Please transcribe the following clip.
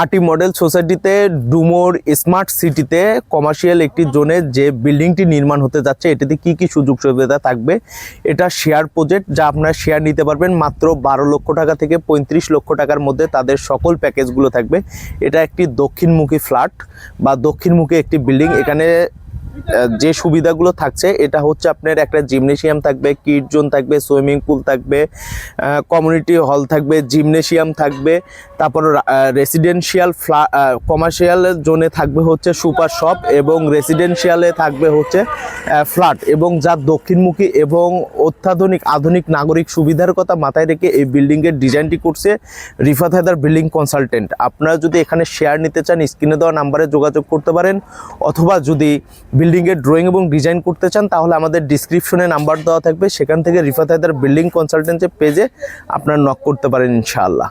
আটি মডেল সোসাইটিতে ডুমোর স্মার্ট সিটিতে কমার্শিয়াল একটি জোনে যে বিল্ডিংটি নির্মাণ হতে যাচ্ছে, এটিতে কি কি সুযোগ সুবিধা থাকবে? এটা শেয়ার প্রজেক্ট যা আপনারা শেয়ার নিতে পারবেন মাত্র বারো লক্ষ টাকা থেকে পঁয়ত্রিশ লক্ষ টাকার মধ্যে তাদের সকল প্যাকেজগুলো থাকবে। এটা একটি দক্ষিণমুখী ফ্ল্যাট বা দক্ষিণমুখী একটি বিল্ডিং। এখানে যে সুবিধাগুলো থাকছে, এটা হচ্ছে আপনার একটা জিমনেশিয়াম থাকবে কিড জোন থাকবে, সুইমিং পুল থাকবে কমিউনিটি হল থাকবে, জিমনেশিয়াম থাকবে, তারপর রেসিডেন্সিয়াল ফ্লা কমার্শিয়াল জোনে থাকবে হচ্ছে সুপার শপ এবং রেসিডেন্সিয়ালে থাকবে হচ্ছে ফ্ল্যাট এবং যা দক্ষিণমুখী এবং অত্যাধুনিক আধুনিক নাগরিক সুবিধার কথা মাথায় রেখে এই বিল্ডিংয়ের ডিজাইনটি করছে রিফাত হায়দার বিল্ডিং কনসালটেন্ট আপনারা যদি এখানে শেয়ার নিতে চান স্ক্রিনে দেওয়া নাম্বারে যোগাযোগ করতে পারেন, অথবা যদি বিল্ডিংয়ের ড্রয়িং এবং ডিজাইন করতে চান, তাহলে আমাদের ডিসক্রিপশনে নাম্বার দেওয়া থাকবে। সেখান থেকে রিফাত হায়দার বিল্ডিং কনসালটেন্সি পেজে আপনার নক করতে পারেন ইনশাআল্লাহ।